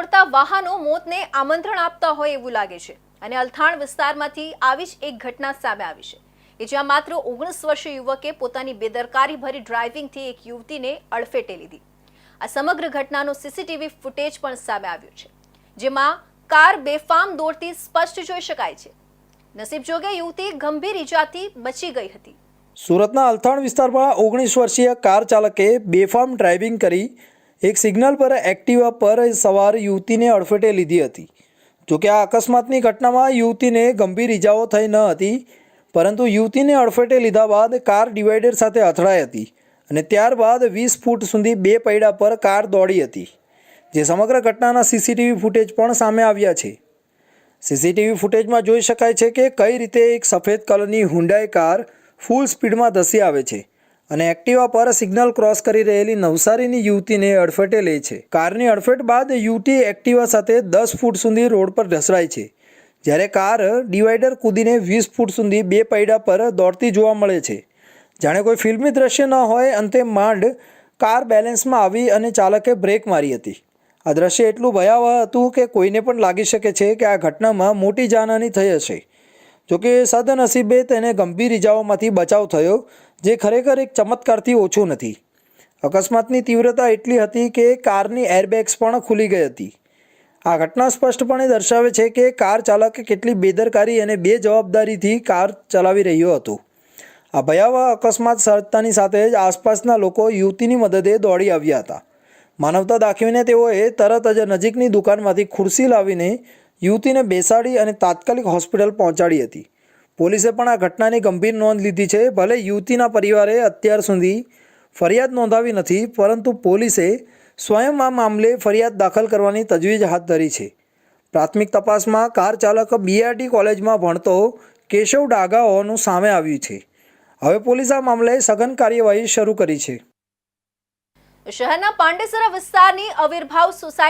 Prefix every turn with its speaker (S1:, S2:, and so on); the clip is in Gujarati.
S1: દોડતા વાહનો મોતને આમંત્રણ આપતા હોય એવું લાગે છે. અને અલથાણ વિસ્તારમાંથી આવી જ એક ઘટના સામે આવી છે. કે જ્યાં માત્ર ઓગણીસ વર્ષીય યુવકે પોતાની બેદરકારી ભરી ડ્રાઇવિંગથી એક યુવતીને અડફેટે લીધી. આ સમગ્ર ઘટનાનો સીસીટીવી ફૂટેજ પણ સામે આવ્યો છે. જેમાં કાર બેફામ દોડતી સ્પષ્ટ જોઈ શકાય છે. નસીબ જોગે યુવતી ગંભીર ઈજાથી બચી ગઈ હતી.
S2: સુરતના અલથાણ વિસ્તારમાં ઓગણીસ વર્ષીય કાર ચાલકે બેફામ ડ્રાઇવિંગ કરી એક સિગ્નલ પર એક્ટિવા પર સવાર યુવતીને અડફેટે લીધી હતી. જોકે આ અકસ્માતની ઘટનામાં યુવતીને ગંભીર ઈજાઓ થઈ ન હતી, પરંતુ યુવતીને અડફેટે લીધા બાદ કાર ડિવાઈડર સાથે અથડાઈ હતી અને ત્યારબાદ વીસ ફૂટ સુધી બે પૈડા પર કાર દોડી હતી, જે સમગ્ર ઘટનાના સીસીટીવી ફૂટેજ પણ સામે આવ્યા છે. સીસીટીવી ફૂટેજમાં જોઈ શકાય છે કે કઈ રીતે એક સફેદ કલરની હુન્ડાઈ કાર ફૂલ સ્પીડમાં ધસી આવે છે. અને એક્ટિવા પર સિગ્નલ ક્રોસ કરી રહેલી નવસારીની યુવતીને અડફેટે લે છે. કારની અડફેટ બાદ યુવતી એક્ટિવા સાથે દસ ફૂટ સુધી રોડ પર ઢસડાય છે. જ્યારે કાર ડિવાઈડર કૂદીને વીસ ફૂટ સુધી બે પૈડા પર દોડતી જોવા મળે છે. જાણે કોઈ ફિલ્મી દ્રશ્ય ન હોય, અંતે માંડ કાર બેલેન્સમાં આવી અને ચાલકે બ્રેક મારી હતી. આ દ્રશ્ય એટલું ભયાવહ હતું કે કોઈને પણ લાગી શકે છે કે આ ઘટનામાં મોટી જાનહાની થઈ હશે. જોકે સદનસીબે તેને ગંભીર ઇજાઓમાંથી બચાવ થયો જે ખરેખર એક ચમત્કારથી ઓછું નથી. અકસ્માતની તીવ્રતા એટલી હતી કે કારની એરબેગ્સ પણ ખુલી ગઈ હતી. આ ઘટના સ્પષ્ટપણે દર્શાવે છે કે કાર ચાલકે કેટલી બેદરકારી અને બેજવાબદારીથી કાર ચલાવી રહ્યો હતો. આ ભયાવહ અકસ્માત સર્જતાની સાથે જ આસપાસના લોકો યુવતીની મદદે દોડી આવ્યા હતા. માનવતા દાખવીને તેઓએ તરત જ નજીકની દુકાનમાંથી ખુરશી લાવીને યુવતીને બેસાડી અને તાત્કાલિક હોસ્પિટલ પહોંચાડી હતી. પોલીસે પણ આ ઘટનાની ગંભીર નોંધ લીધી છે. ભલે યુવતીના પરિવારે અત્યાર સુધી ફરિયાદ નોંધાવી નથી, પરંતુ પોલીસે સ્વયં આ મામલે ફરિયાદ દાખલ કરવાની તજવીજ હાથ ધરી છે. પ્રાથમિક તપાસમાં કાર ચાલક બીઆરટી કોલેજમાં ભણતો કેશવ ડાગા હોવાનું સામે આવ્યું છે. હવે પોલીસ આ મામલે સઘન કાર્યવાહી શરૂ કરી છે.
S1: શહેરના પાંડેસરા વિસ્તારની આવિર્ભાવ સોસાયટી